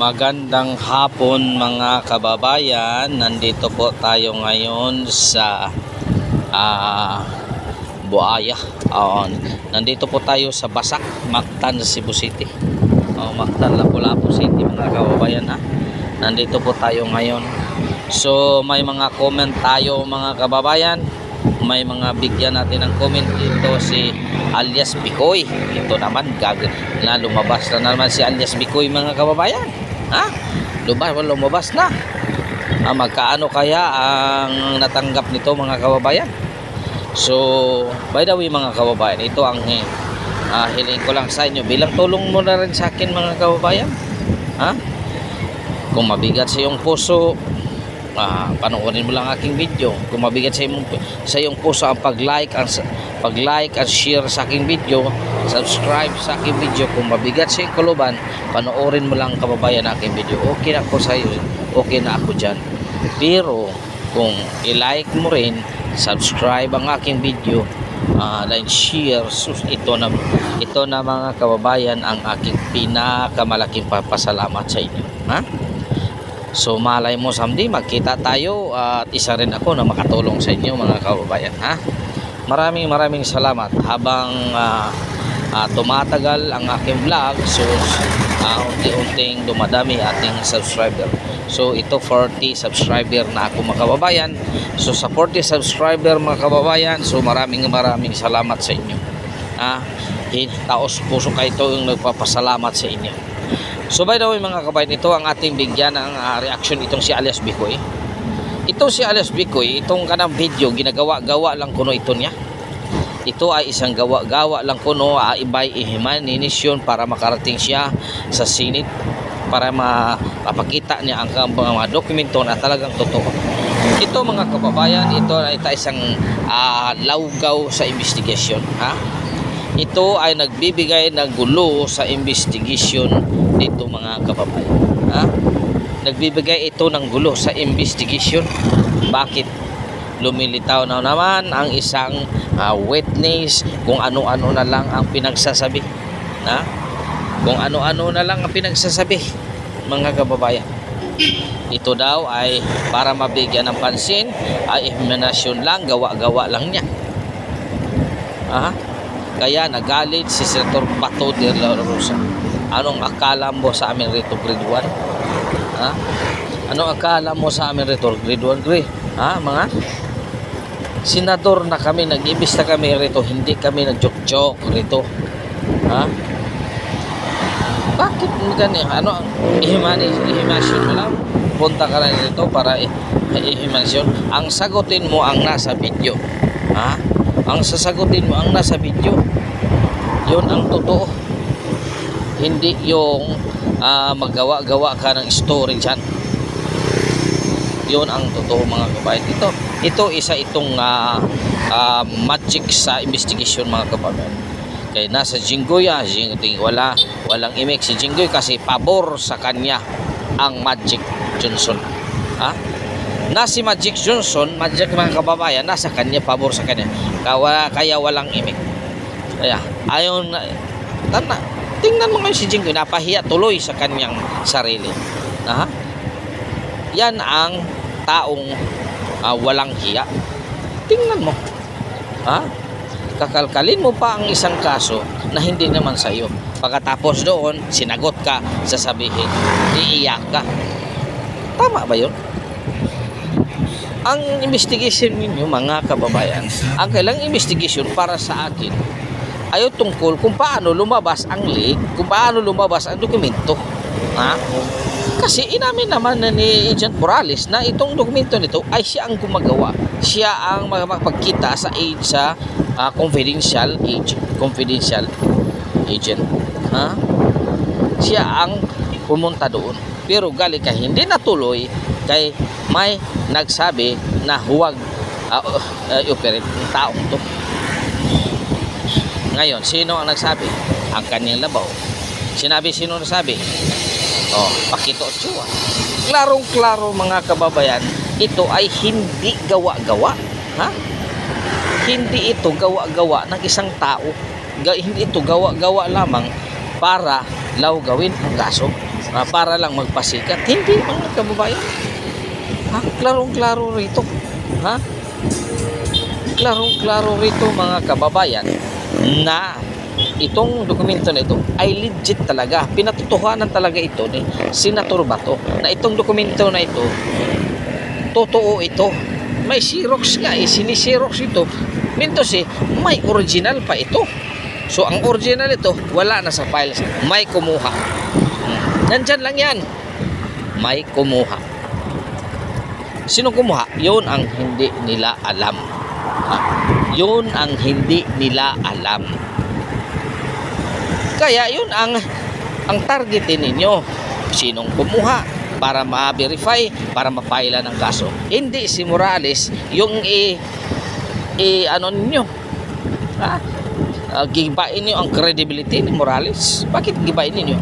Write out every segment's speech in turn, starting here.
Magandang hapon mga kababayan. Nandito po tayo ngayon sa ah Buaya. Oo. nandito po tayo sa Basak, Mactan, Cebu City. Oh, Mactan, Lapu-Lapu City mga kababayan ha. Nandito po tayo ngayon. So may mga comment tayo mga kababayan. May mga bigyan natin ng comment dito si alias Bikoy. Ito naman gag na lumabas na naman si alias Bikoy mga kababayan. Ha? Lumabas, lumabas na. Ah, magkaano kaya ang natanggap nito mga kababayan? So, by the way mga kababayan, ito ang uh, hiling ko lang sa inyo. Bilang tulong mo na rin sa akin mga kababayan. Ha? Kung mabigat sa iyong puso, ah, panoorin mo lang aking video. Kung mabigat sa iyong, sa iyong puso ang pag-like, ang pag-like at share sa aking video, subscribe sa aking video. Kung mabigat sa iyong kuluban, panoorin mo lang kababayan aking video. Okay na ako sa iyo. Okay na ako dyan. Pero, kung i-like mo rin, subscribe ang aking video, uh, like share, sus, ito na, ito na mga kababayan ang aking pinakamalaking papasalamat sa inyo. Ha? So malay mo someday magkita tayo at isa rin ako na makatulong sa inyo mga kababayan ha. Maraming maraming salamat habang ah, ah, tumatagal ang aking vlog so ah, unti-unting dumadami ating subscriber. So ito 40 subscriber na ako mga kababayan. So sa 40 subscriber mga kababayan, so maraming maraming salamat sa inyo. Ah, taos puso kayo yung nagpapasalamat sa inyo. So by the way mga kabayan, ito ang ating bigyan ng uh, reaction itong si alias Bikoy. Ito si alias Bikoy, itong kanang video, ginagawa-gawa lang kuno ito niya. Ito ay isang gawa-gawa lang kuno, uh, ibay ihimaninis yun para makarating siya sa sinit para mapakita niya ang mga dokumento na talagang totoo. Ito mga kababayan, ito ay isang uh, lawgaw sa investigation. Ha? Ito ay nagbibigay ng gulo sa investigation dito mga kababayan. Ha? Nagbibigay ito ng gulo sa investigation. Bakit? Lumilitaw na naman ang isang uh, witness kung ano-ano na lang ang pinagsasabi. Ha? Kung ano-ano na lang ang pinagsasabi mga kababayan. Ito daw ay para mabigyan ng pansin ay eliminasyon lang, gawa-gawa lang niya. Ha? Kaya nagalit si Senator Bato de la Rosa. Anong akala mo sa amin rito grade 1? Ha? Anong akala mo sa amin rito grade 1 grade? Ha, mga senador na kami, nag-ibis na kami rito, hindi kami nag-joke-joke rito. Ha? Bakit ganyan? Ano ang ihimani, ihimasyon mo lang? Punta ka na rito para ihimasyon. Ang sagutin mo ang nasa video. Ha? Ang sasagutin mo ang nasa video. Yun ang totoo hindi yung uh, magawa-gawa ka ng story dyan. Yun ang totoo mga kabayan. Ito ito isa itong uh, uh, magic sa investigation mga kabayan kaya nasa Jinggoy ah, Jinggoy, wala, walang imik si Jinggoy kasi pabor sa kanya ang Magic Johnson. Ha? na si Magic Johnson Magic mga kababayan nasa kanya pabor sa kanya. Kaya, kaya walang imik kaya ayon tanda tingnan mo ngayon si Jinggoy napahiya tuloy sa kanyang sarili. Ha? yan ang taong uh, walang hiya. Tingnan mo. Ha? kakalkalin mo pa ang isang kaso na hindi naman sa iyo pagkatapos doon sinagot ka sasabihin iiyak ka. Tama ba yun? Ang investigation ninyo mga kababayan ang kailang investigation para sa akin ay tungkol kung paano lumabas ang leak, kung paano lumabas ang dokumento. Ha? Kasi inamin naman na ni Agent Morales na itong dokumento nito ay siya ang gumagawa. Siya ang makapagkita sa aid sa uh, confidential agent, confidential agent. Ha? Siya ang pumunta doon. Pero gali ka hindi natuloy kay may nagsabi na huwag uh, uh, operate ng taong to. Ngayon, sino ang nagsabi? Ang kanyang labaw. Sinabi sino nagsabi? Oh, Pakito Ochoa. Klarong-klaro mga kababayan, ito ay hindi gawa-gawa. Ha? Hindi ito gawa-gawa ng isang tao. Hindi ito gawa-gawa lamang para law gawin ang kaso. ah, para lang magpasikat. Hindi mga kababayan. Ha? Klarong-klaro rito. Ha? Klarong-klaro rito mga kababayan na itong dokumento na ito ay legit talaga. Pinatutuhanan talaga ito ni Senator Bato na itong dokumento na ito totoo ito. May Xerox nga eh, sinisirox ito. Minto si, may original pa ito. So ang original ito, wala na sa files. May kumuha. Nandyan lang yan. May kumuha. Sino kumuha? Yun ang hindi nila alam. Ha? Yun ang hindi nila alam. Kaya yun ang ang targetin ninyo. Sinong kumuha para ma-verify, para ma-file ng kaso. Hindi si Morales yung i, i ano ninyo. Ha? Uh, gibain niyo ang credibility ni Morales. Bakit gibain ninyo?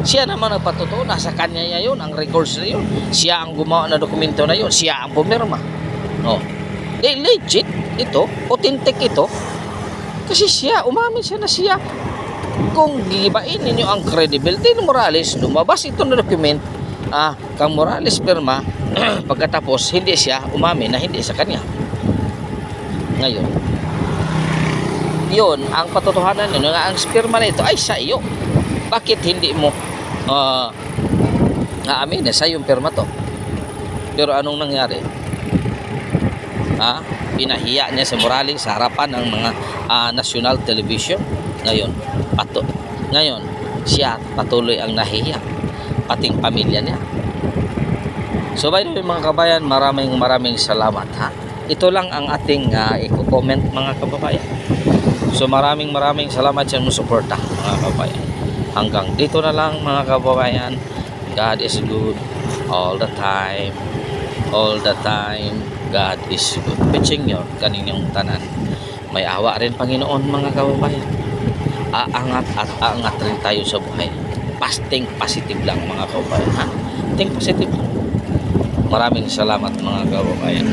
Siya naman ang patutuo, nasa kanya niya yun, ang records na yun. Siya ang gumawa ng dokumento na yun, siya ang pumirma. No. Eh, legit ito, authentic ito. Kasi siya, umamin siya na siya. Kung gibain ninyo ang credibility ni Morales, lumabas ito na document, ah, kang Morales pirma, pagkatapos hindi siya umamin na hindi sa kanya. Ngayon, yun ang patotohanan nyo nga ang sperma na ito ay sa iyo. Bakit hindi mo uh, aamin na sa yung perma to? Pero anong nangyari? Ha? Pinahiya niya si Morales sa harapan ng mga ah, national television. Ngayon, pato. Ngayon, siya patuloy ang nahihiya. Pating pamilya niya. So by the way mga kabayan, maraming maraming salamat ha. Ito lang ang ating uh, i-comment mga kababayan. So maraming maraming salamat sa inyong suporta mga kababayan. Hanggang dito na lang mga kababayan. God is good all the time. All the time. God is good. Pitching nyo kaninyong tanan. May awa rin Panginoon mga kababayan. Aangat at aangat rin tayo sa buhay. Pasting positive lang mga kababayan. Ha? Think positive. Maraming salamat mga kababayan.